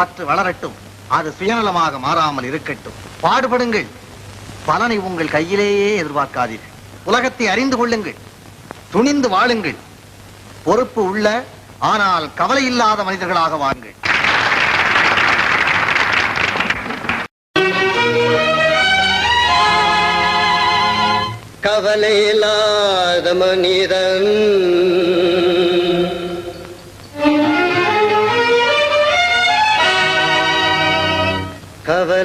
பற்று வளரட்டும். அது சுயநலமாக மாறாமல் இருக்கட்டும். பாடுபடுங்கள். பலனை உங்கள் கையிலேயே எதிர்பார்க்காதீர்கள். உலகத்தை அறிந்து கொள்ளுங்கள். துணிந்து வாழுங்கள். பொறுப்பு உள்ள ஆனால் கவலை இல்லாத மனிதர்களாக வாருங்கள் கவலை இல்லாத மனிதன்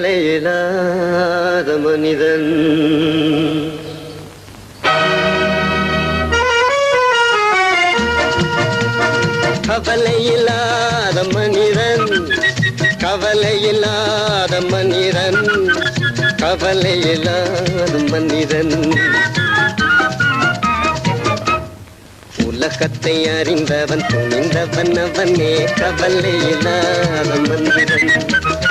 கவலை இல்லாத மனிதன் கவலை இல்லாத மனிதன் கவலை இல்லாத மனிதன் கவலை இல்லாத மனிதன் உலகத்தை அறிந்தவன் துணிந்தவன் அவனே கவலை இல்லாத மனிதன்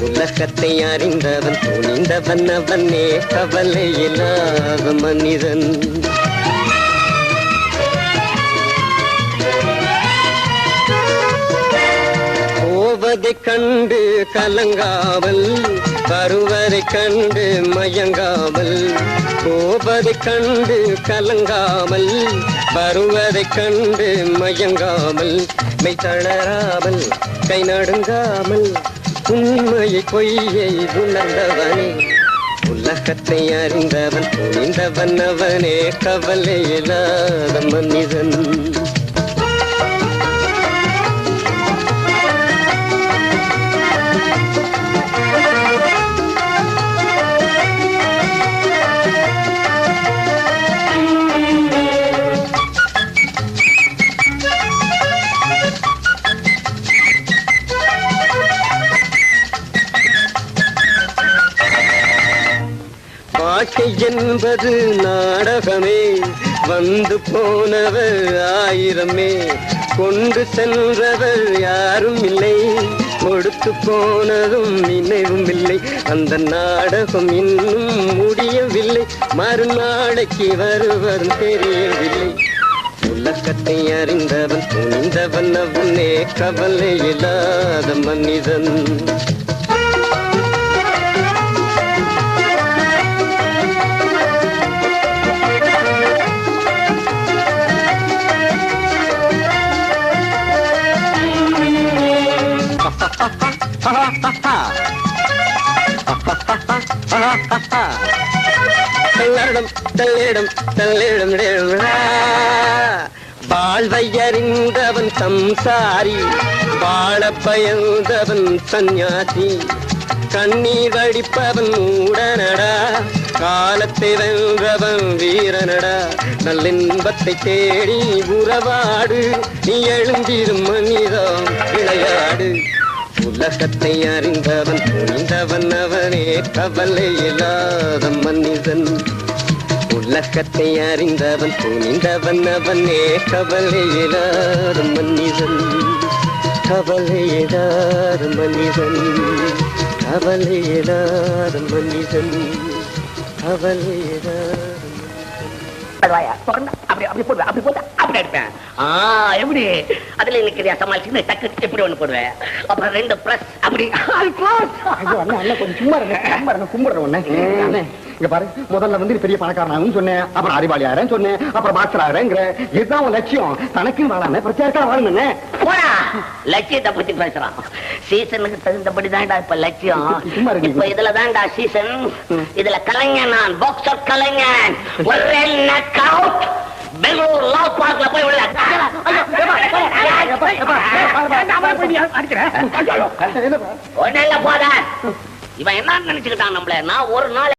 உலகத்தை அறிந்தவன் துணிந்தவன் அவனே கவலை இல்லாத மனிதன். போவதை கண்டு கலங்காமல் வருவதைக் கண்டு மயங்காமல் போவதை கண்டு கலங்காமல் வருவதை கண்டு மயங்காமல் மெய் தளராமல் கை நடுங்காமல் உண்மையை பொய்யை உணர்ந்தவனே. உலகத்தை அறிந்தவன் துணிந்தவன் அவனே. கவலை இல்லாத மனிதன். வாழ்க்கை என்பது நாடகமே. வந்து போனவர் ஆயிரமே. கொண்டு சென்றவர் யாரும் இல்லை. கொடுத்து போனதும் நினைவும் இல்லை. அந்த நாடகம் இன்னும் முடியவில்லை. மறுநாளைக்கு வருவதும் தெரியவில்லை. உலகத்தை அறிந்தவன் துணிந்தவன் அவனே கவலை இல்லாத மனிதன். தள்ளிடம் தள்ளிடம் தள்ளிடம் வாழ்வையறிந்தவன் சம்சாரி வாழ பயந்தவன் சந்நியாசி. கண்ணீர் வடிப்பவன் மூடனடா காலத்தை வென்றவன் வீரனடா. நல்லின்பத்தை தேடி உறவாடு நீ எழுந்திரும் மனிதம் விளையாடு. உலகத்தை அறிந்தவன் துணிந்தவன் அவனே கவலை இல்லாத மனிதன். உலகத்தை அறிந்தவன் துணிந்தவன் அவனே கவலை இல்லாத மனிதன். கவலை இல்லாத மனிதன். கவலை இல்லாத மனிதன். கவலை இல்லாத வாயா அப்படி அப்படி போடுவேன் அப்படி போட்டு அப்படி அடிப்பேன் ஆ எப்படி? அதுல நிக்கிறியா சமாளிச்சு டக்கு எப்படி ஒண்ணு போடுவேன். அப்புறம் ரெண்டு பிரஸ் அப்படி. கொஞ்சம் சும்மா இருங்க சும்மா இருங்க கும்பிடுறேன் உன்னை. அண்ணே, இங்க பாரு முதல்ல வந்து பெரிய பணக்காரனாகும் சொன்னேன். அப்புறம் அறிவாளி ஆறேன் சொன்னேன். அப்புறம் இதுதான் உன் லட்சியம். தனக்குன்னு வாழாம பிரச்சாரக்கா வாழுங்க போடா. லட்சியத்தை பத்தி பேசுறான். சீசனுக்கு தகுந்தபடி தான்டா இப்ப லட்சியம். சும்மா இருங்க. இப்ப இதுல தான்டா சீசன் இதுல கலைஞன் நான் பாக்ஸர் கலைஞன். ஒரே நக் அவுட் பெங்களூர் லா பார்க்ல போய் ஒன்னும் இல்ல போத இவன் என்ன நினைச்சுக்கிட்டான் நம்மள நான் ஒரு நாள்